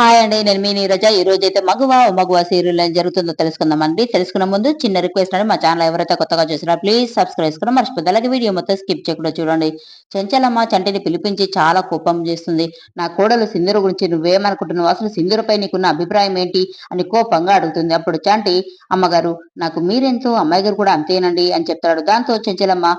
Hi అండి నేను మీ నీరజ. ఈ రోజు అయితే మగువ మగువ సీరియల్ ఏం జరుగుతుందో తెలుసుకుందామండి తెలుసుకున్న ముందు చిన్న రిక్వెస్ట్ అండి మా ఛానల్ ఎవరైతే కొత్తగా చూసినా ప్లీజ్ సబ్స్క్రైబ్ చేసుకుని మర్చిపోద్ది. అలాగే వీడియో మొత్తం స్కిప్ చేయకుండా చూడండి. చెంచలమ్మ చంటిని పిలిపించి చాలా కోపం చేస్తుంది. నా కోడలు సింధూర గురించి నువ్వేమనుకుంటున్నావు అసలు సింధూరపై నీకున్న అభిప్రాయం ఏంటి అని కోపంగా అడుగుతుంది. అప్పుడు చంటి అమ్మగారు నాకు మీరెంతో అమ్మాయి గారు కూడా అంతేనండి అని చెప్తాడు. దాంతో చెంచలమ్మ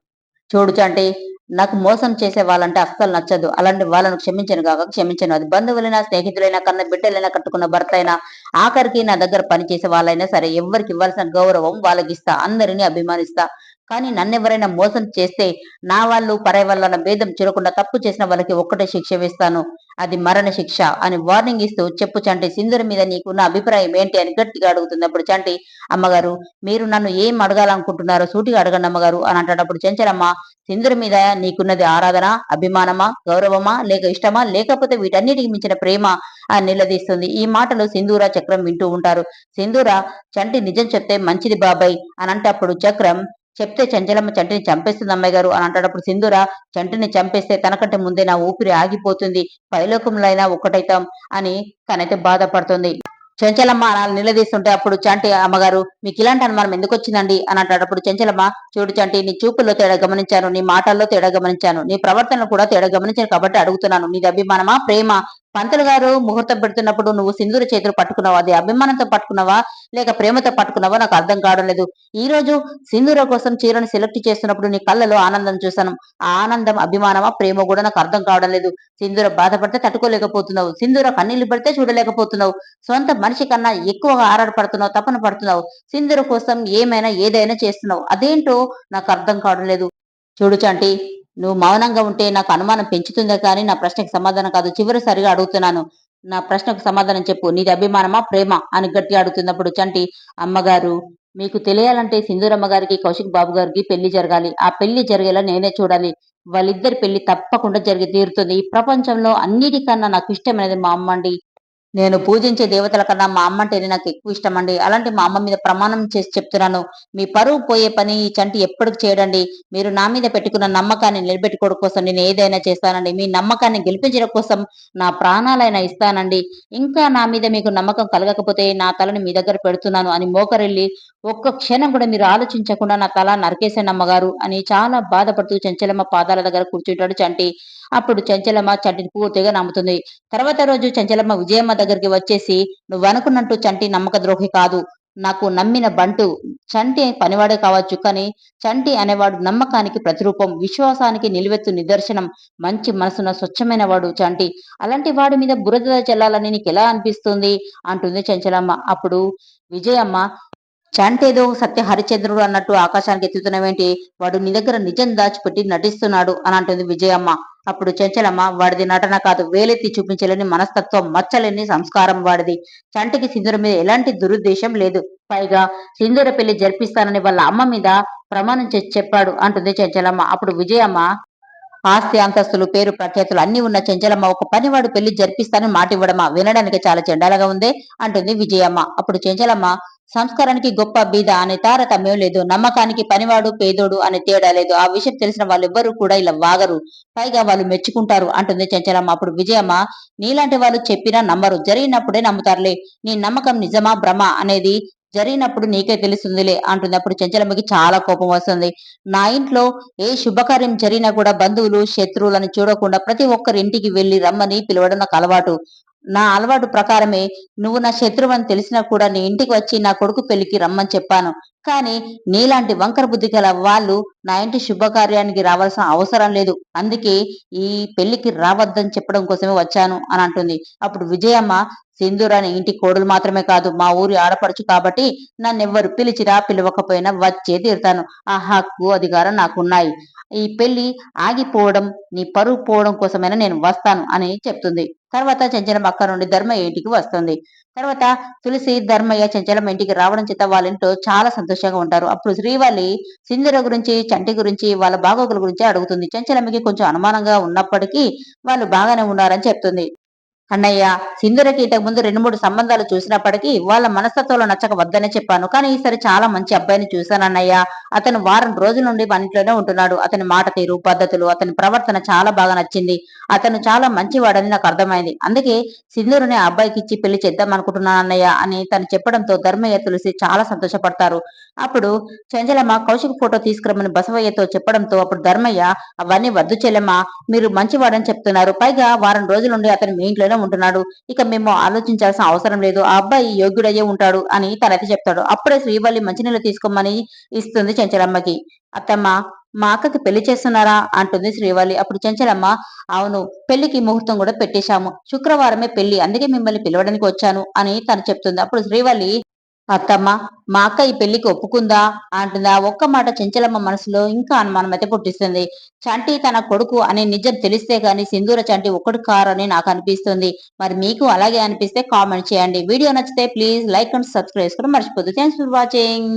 చూడు చంటి నాకు మోసం చేసే వాళ్ళంటే అస్సలు నచ్చదు. అలాంటి వాళ్ళను క్షమించను కాక క్షమించను. అది బంధువులైనా స్నేహితులైనా కన్న బిడ్డలైనా కట్టుకున్న భర్త అయినా ఆఖరికి నా దగ్గర పనిచేసే వాళ్ళైనా సరే ఎవరికి ఇవ్వాల్సిన గౌరవం వాళ్ళకి ఇస్తా అందరినీ అభిమానిస్తా. కానీ నన్నెవరైనా మోసం చేస్తే నా వాళ్ళు పరాయి వాళ్ళ భేదం చూడకుండా తప్పు చేసిన వాళ్ళకి ఒక్కటే శిక్ష వేస్తాను. అది మరణ శిక్ష అని వార్నింగ్ ఇస్తూ చెప్పు చంటి సింధుర మీద నీకున్న అభిప్రాయం ఏంటి అని గట్టిగా అడుగుతుంది అప్పుడు చంటి అమ్మగారు మీరు నన్ను ఏం అడగాలనుకుంటున్నారో సూటిగా అడగండి అమ్మగారు అని అంటాడప్పుడు చెంచరమ్మ సింధుర మీద నీకున్నది ఆరాధన అభిమానమా గౌరవమా లేక ఇష్టమా లేకపోతే వీటన్నిటికి మించిన ప్రేమ అని నిలదీస్తుంది. ఈ మాటలు సింధూర చక్రం వింటూ ఉంటారు. సింధూర చంటి నిజం చెప్తే మంచిది బాబాయ్ అని అంటే అప్పుడు చక్రం చెప్తే చంచలమ్మ చంటిని చంపేస్తుంది అమ్మాయి గారు అని అంటాడప్పుడు సింధూర చంటిని చంపేస్తే తనకంటే ముందే నా ఊపిరి ఆగిపోతుంది. పైలోకంలో అయినా ఒక్కటైతాం అని తనైతే బాధపడుతుంది. చెంచలమ్మ అలా నిలదీస్తుంటే అప్పుడు చంటి అమ్మగారు మీకు ఇలాంటి అనుమానం ఎందుకు వచ్చిందండి? అని అంటాడప్పుడు చెంచలమ్మ చూడు చంటి నీ చూపుల్లో తేడా గమనించాను నీ మాటల్లో తేడా గమనించాను నీ ప్రవర్తనలో కూడా తేడా గమనించాను కాబట్టి అడుగుతున్నాను. నీది అభిమానమా ప్రేమ? పంతులు గారు ముహూర్తం పెడుతున్నప్పుడు నువ్వు సింధూర చేతులు పట్టుకున్నావా? అది అభిమానంతో పట్టుకున్నావా? లేక ప్రేమతో పట్టుకున్నావా? నాకు అర్థం కావడం లేదు. ఈ రోజు సింధూర కోసం చీరను సెలెక్ట్ చేస్తున్నప్పుడు నీ కళ్ళలో ఆనందం చూశాను. ఆ ఆనందం అభిమానమా ప్రేమ కూడా నాకు అర్థం కావడం లేదు. సింధూర బాధపడితే తట్టుకోలేకపోతున్నావు. సింధూర కన్నీళ్ళు పడితే చూడలేకపోతున్నావు. సొంత మనిషి కన్నా ఎక్కువగా ఆరాటపడుతున్నావు తపన పడుతున్నావు. సింధూర కోసం ఏమైనా ఏదైనా చేస్తున్నావు. అదేంటో నాకు అర్థం కావడం లేదు. చూడు చాంటి నువ్వు మౌనంగా ఉంటే నాకు అనుమానం పెంచుతుందే కానీ నా ప్రశ్నకు సమాధానం కాదు. చివరిసారిగా అడుగుతున్నాను. నా ప్రశ్నకు సమాధానం చెప్పు. నీది అభిమానమా ప్రేమ? అని గట్టిగా అడుగుతున్నప్పుడు చంటి అమ్మగారు మీకు తెలియాలంటే సింధూరమ్మ గారికి కౌశిక్ బాబు గారికి పెళ్ళి జరగాలి. ఆ పెళ్ళి జరిగేలా నేనే చూడాలి. వాళ్ళిద్దరి పెళ్ళి తప్పకుండా జరిగి తీరుతుంది. ఈ ప్రపంచంలో అన్నిటికన్నా నాకు ఇష్టమైనది మా అమ్మ అండి. నేను పూజించే దేవతల కన్నా మా అమ్మ అంటేనే నాకు ఎక్కువ ఇష్టం అండి అలాంటి మా అమ్మ మీద ప్రమాణం చేసి చెప్తున్నాను. మీ పరువు పోయే పని ఈ చంటి ఎప్పటికి చేయడండి. మీరు నా మీద పెట్టుకున్న నమ్మకాన్ని నిలబెట్టుకోవడం కోసం నేను ఏదైనా చేస్తానండి. మీ నమ్మకాన్ని గెలిపించడం కోసం నా ప్రాణాలైనా ఇస్తానండి. ఇంకా నా మీద మీకు నమ్మకం కలగకపోతే నా తలని మీ దగ్గర పెడుతున్నాను అని మోకరెళ్ళి ఒక్క క్షణం కూడా మీరు ఆలోచించకుండా నా తల నరికేశాను అమ్మగారు అని చాలా బాధపడుతూ చంచలమ్మ పాదాల దగ్గర కూర్చుంటాడు చంటి. అప్పుడు చెంచలమ్మ చంటిని పూర్తిగా నమ్ముతుంది. తర్వాత రోజు చెంచలమ్మ విజయమ్మ దగ్గరికి వచ్చేసి నువ్వు అనుకున్నట్టు చంటి నమ్మక ద్రోహి కాదు. నాకు నమ్మిన బంటు చంటి పనివాడే కావచ్చు కానీ చంటి అనేవాడు నమ్మకానికి ప్రతిరూపం విశ్వాసానికి నిలువెత్తు నిదర్శనం మంచి మనసున స్వచ్ఛమైన వాడు చంటి. అలాంటి వాడి మీద బురద చెల్లాలని నీకు ఎలా అనిపిస్తుంది? అంటుంది చంచలమ్మ. అప్పుడు విజయమ్మ చంటేదో సత్య హరిచంద్రుడు అన్నట్టు ఆకాశానికి ఎత్తుతున్నవేంటి? వాడు నీ దగ్గర నిజం దాచిపెట్టి నటిస్తున్నాడు అని అంటుంది విజయమ్మ. అప్పుడు చెంచలమ్మ వాడిది నటన కాదు వేలెత్తి చూపించలేని మనస్తత్వం మచ్చలేని సంస్కారం వాడిది. చంటికి సింధుర మీద ఎలాంటి దురుద్దేశం లేదు. పైగా సింధూర పెళ్ళి జరిపిస్తానని వాళ్ళ అమ్మ మీద ప్రమాణం చేసి చెప్పాడు అంటుంది చెంచలమ్మ. అప్పుడు విజయమ్మ ఆస్తి అంతస్తులు పేరు ప్రఖ్యాతులు అన్ని ఉన్న చెంచలమ్మ ఒక పనివాడు పెళ్ళి జరిపిస్తానని మాట ఇవ్వడమా? వినడానికి చాలా చెండాలగా ఉందే అంటుంది విజయమ్మ. అప్పుడు చెంచలమ్మ సంస్కారానికి గొప్ప బీద అనే తారతమ్యం లేదు నమ్మకానికి పనివాడు పేదోడు అనే తేడా లేదు. ఆ విషయం తెలిసిన వాళ్ళెవ్వరూ కూడా ఇలా వాగరు. పైగా వాళ్ళు మెచ్చుకుంటారు అంటుంది చెంచలమ్మ. అప్పుడు విజయమ్మ నీలాంటి వాళ్ళు చెప్పినా నమ్మరు జరిగినప్పుడే నమ్ముతారులే. నీ నమ్మకం నిజమా భ్రమ అనేది జరిగినప్పుడు నీకే తెలుస్తుందిలే అంటుంది. అప్పుడు చెంచలమ్మకి చాలా కోపం వస్తుంది. నా ఇంట్లో ఏ శుభకార్యం జరిగినా కూడా బంధువులు శత్రువులను చూడకుండా ప్రతి ఒక్కరి ఇంటికి వెళ్ళి రమ్మని పిలవడం నాకు అలవాటు. నా అలవాటు ప్రకారమే నువ్వు నా శత్రువు అని తెలిసినా కూడా నీ ఇంటికి వచ్చి నా కొడుకు పెళ్ళికి రమ్మని చెప్పాను. కానీ నీలాంటి వంకర బుద్ధి గల వాళ్ళు నా ఇంటి శుభకార్యానికి రావాల్సిన అవసరం లేదు. అందుకే ఈ పెళ్ళికి రావద్దని చెప్పడం కోసమే వచ్చాను అని అంటుంది. అప్పుడు విజయమ్మ సింధూర్ అనే ఇంటి కోడలు మాత్రమే కాదు మా ఊరి ఆడపడుచు కాబట్టి నన్నెవ్వరు పిలిచిరా పిలవకపోయినా వచ్చే తీరుతాను. ఆ హక్కు అధికారం నాకున్నాయి. ఈ పెళ్ళి ఆగిపోవడం నీ పరువు పోవడం కోసమైనా నేను వస్తాను అని చెప్తుంది. తర్వాత చెంచలమ్మ అక్క నుండి ధర్మ ఇంటికి వస్తుంది. తర్వాత తులసి ధర్మయ్య చెంచలమ్మ ఇంటికి రావడం చేత వాళ్ళ ఇంట్లో చాలా సంతోషంగా ఉంటారు. అప్పుడు శ్రీవల్లి సింధుర గురించి చంటి గురించి వాళ్ళ బాగోగుల గురించి అడుగుతుంది. చంచలమ్మకి కొంచెం అనుమానంగా ఉన్నప్పటికీ వాళ్ళు బాగానే ఉన్నారని చెప్తుంది. అన్నయ్య సింధురకి ఇంతకు ముందు రెండు మూడు సంబంధాలు చూసినప్పటికీ వాళ్ళ మనస్తత్వంలో నచ్చక వద్దనే చెప్పాను. కానీ ఈసారి చాలా మంచి అబ్బాయిని చూశాను అన్నయ్య. అతను వారం రోజుల నుండి మన ఇంట్లోనే ఉంటున్నాడు. అతని మాట తీరు పద్ధతులు అతని ప్రవర్తన చాలా బాగా నచ్చింది. అతను చాలా మంచివాడని నాకు అర్థమైంది. అందుకే సింధురుని ఆ అబ్బాయికి ఇచ్చి పెళ్ళి చేద్దాం అనుకుంటున్నాను అన్నయ్య అని తను చెప్పడంతో ధర్మయ్య తులసి చాలా సంతోషపడతారు. అప్పుడు చంచలమ్మ కౌశిక్ ఫోటో తీసుకురమ్మని బసవయ్యతో చెప్పడంతో అప్పుడు ధర్మయ్య అవన్నీ వద్దు చెల్లెమ్మ. మీరు మంచివాడని చెప్తున్నారు. పైగా వారం రోజుల నుండి అతను మీ ఇంట్లోనే ఉంటున్నాడు. ఇక మేము ఆలోచించాల్సిన అవసరం లేదు. ఆ అబ్బాయి యోగ్యుడయ్యే ఉంటాడు అని తనైతే చెప్తాడు. అప్పుడే శ్రీవల్లి మంచినీళ్ళు తీసుకోమని ఇస్తుంది చెంచలమ్మకి. అత్తమ్మ మా అక్కకి పెళ్ళి చేస్తున్నారా? అంటుంది శ్రీవల్లి. అప్పుడు చెంచలమ్మ అవును పెళ్ళికి ముహూర్తం కూడా పెట్టేశాము. శుక్రవారమే పెళ్ళి అందుకే మిమ్మల్ని పిలవడానికి వచ్చాను అని తను చెప్తుంది. అప్పుడు శ్రీవల్లి అత్తమ్మ మా అక్క ఈ పెళ్ళికి ఒప్పుకుందా? అంటుందా. ఒక్క మాట చెంచలమ్మ మనసులో ఇంకా అనుమానం అయితే పుట్టిస్తుంది. చంటి తన కొడుకు అనే నిజం తెలిస్తే గాని సింధూర చంటి ఒక్కడు కారని నాకు అనిపిస్తుంది. మరి మీకు అలాగే అనిపిస్తే కామెంట్ చేయండి. వీడియో నచ్చితే ప్లీజ్ లైక్ అండ్ సబ్స్క్రైబ్ కూడా మర్చిపోద్దు. Thanks for watching.